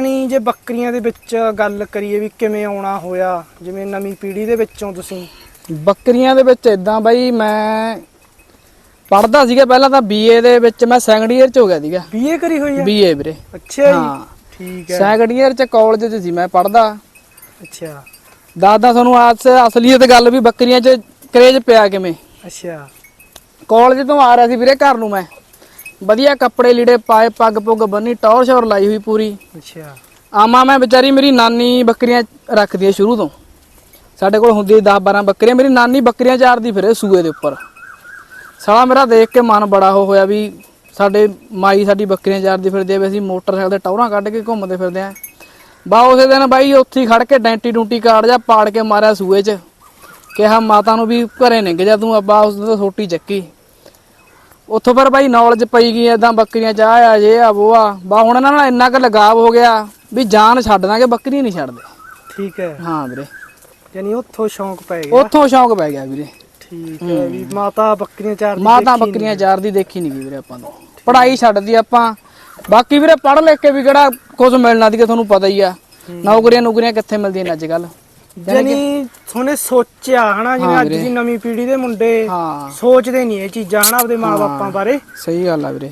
ਨਹੀਂ ਜੇ ਬੱਕਰੀਆਂ ਦੇ ਵਿੱਚ ਗੱਲ ਕਰੀਏ ਵੀ ਕਿਵੇਂ ਆਉਣਾ ਹੋਇਆ ਜਿਵੇਂ ਨਵੀਂ ਪੀੜ੍ਹੀ ਦੇ ਵਿੱਚੋਂ ਤੁਸੀਂ। ਬੱਕਰੀਆਂ ਦੇ ਵਿੱਚ ਇਦਾਂ ਬਾਈ ਮੈਂ ਪੜਦਾ ਸੀਗਾ ਪਹਿਲਾਂ ਤਾਂ ਬੀਏ ਦੇ ਵਿੱਚ ਮੈਂ ਸੈਕੰਡ ਇਅਰ ਚ ਹੋ ਗਿਆ ਸੀਗਾ। ਬੀਏ ਕਰੀ ਹੋਈ ਹੈ ਬੀਏ ਵੀਰੇ। ਅੱਛਾ ਜੀ ਹਾਂ। ਠੀਕ ਹੈ। ਸੈਕੰਡ ਇਅਰ ਚ ਕਾਲਜ ਚ ਸੀ ਮੈਂ ਪੜਦਾ ਅੱਛਾ। ਦਾਦਾ ਤੁਹਾਨੂੰ ਆਸ ਅਸਲੀਅਤ ਗੱਲ ਵੀ ਬੱਕਰੀਆਂ ਚ ਕਰੇਜ ਪਿਆ ਕਿਵੇਂ। ਅੱਛਾ। ਕਾਲਜ ਤੋਂ ਆ ਰਿਹਾ ਸੀ ਵੀਰੇ ਘਰ ਨੂੰ ਮੈਂ। ਵਧੀਆ ਕੱਪੜੇ ਲੀੜੇ ਪਾਏ ਪੱਗ ਪੁੱਗ ਬੰਨੀ ਟੌਰ ਸ਼ੌਰ ਲਾਈ ਹੋਈ ਪੂਰੀ। ਅੱਛਾ। ਆਮਾ ਮੈਂ ਵਿਚਾਰੀ ਮੇਰੀ ਨਾਨੀ ਬੱਕਰੀਆਂ ਰੱਖਦੀ ਹੈ ਸ਼ੁਰੂ ਤੋਂ। ਸਾਡੇ ਕੋਲ ਹੁੰਦੀ 10 12 ਬੱਕਰੀਆਂ ਮੇਰੀ ਨਾਨੀ ਬੱਕਰੀਆਂ ਚਾਰਦੀ ਫਿਰੇ ਸੂਏ ਦੇ ਉੱਪਰ। ਸਾਲਾ ਮੇਰਾ ਦੇਖ ਕੇ ਮਨ ਬੜਾ ਹੋ ਹੋਇਆ ਵੀ ਸਾਡੇ ਮਾਈ ਸਾਡੀ ਬੱਕਰੀਆਂ ਚਾਰਦੀ ਫਿਰਦੀ ਆ ਵੀ ਅਸੀਂ ਮੋਟਰਸਾਈਕਲ ਤੇ ਟੌਰਾਂ ਕੱਢ ਕੇ ਘੁੰਮਦੇ ਫਿਰਦੇ ਆ। ਬਾ ਉਸੇ ਦਿਨ ਬਾਈ ਉੱਥੇ ਖੜ ਕੇ ਡੈਂਟੀ ਡੂੰਟੀ ਕਾਰਡ ਜਾ ਪਾੜ ਕੇ ਮਾਰਿਆ ਸੂਏ 'ਚ। ਕਿਹਾ ਮਾਤਾ ਨੂੰ ਵੀ ਘਰੇ ਨਿੰਗ ਜਾ ਤੂੰ ਅੱਬਾ ਉਸ ਤੋਂ ਛੋਟੀ ਚੱਕੀ। ਉੱਥੋਂ ਫਿਰ ਬਾਈ ਨੌਲੇਜ ਪਈ ਗਈ ਏਦਾਂ ਬੱਕਰੀਆਂ ਚਾਹ ਆ ਜੇ ਆ ਉਹ ਆ। ਬਾ ਹੁਣ ਇਹਨਾਂ ਨਾਲ ਇੰਨਾ ਕੁ ਲਗਾਵ ਹੋ ਗਿਆ ਵੀ ਜਾਨ ਛੱਡ ਦਾਂਗੇ ਬੱਕਰੀ ਨਹੀਂ ਛੱਡਦੇ। ਠੀਕ ਹੈ। ਹਾਂ ਵੀਰੇ। ਯਾਨੀ ਉੱਥੋਂ ਸ਼ੌਂਕ ਪੈ ਗਿਆ। ਉੱਥੋਂ ਸ਼ੌਂਕ ਪੈ ਗਿਆ ਵੀਰੇ। ਠੀਕ ਹੈ ਵੀ ਮਾਤਾ ਬੱਕਰੀਆਂ ਚਾਰ ਮਾਤਾ ਬੱਕਰੀਆਂ ਚਾਰ ਦੀ ਦੇਖੀ ਨਹੀਂ ਗਈ ਵੀਰੇ ਆਪਾਂ ਨੂੰ। ਪੜ੍ਹਾਈ ਛੱਡਦੀ ਆਪਾਂ। ਬਾਕੀ ਵੀਰੇ ਪੜ੍ਹ ਲਿਖ ਕੇ ਵੀ ਕਿਹੜਾ ਕੁਝ ਮਿਲਣਾ ਦੀ ਤੁਹਾਨੂੰ ਪਤਾ ਹੀ ਆ। ਨੌਕਰੀਆਂ ਨੌਕਰੀਆਂ ਕਿੱਥੇ ਮਿਲਦੀਆਂ ਨੇ ਅੱਜ ਕੱਲ ਯਾਨੀ ਥੋਨੇ ਸੋਚਿਆ ਹਨਾ? ਜਿਵੇਂ ਅੱਜ। ਦੀ ਨਵੀਂ ਪੀੜ੍ਹੀ ਦੇ ਮੁੰਡੇ ਹਾਂ। ਸੋਚਦੇ ਨਹੀਂ ਇਹ ਚੀਜ਼ਾਂ ਹਨਾ? ਆਪਦੇ ਮਾਪੇ ਬਾਰੇ। ਸਹੀ ਗੱਲ ਆ ਵੀਰੇ।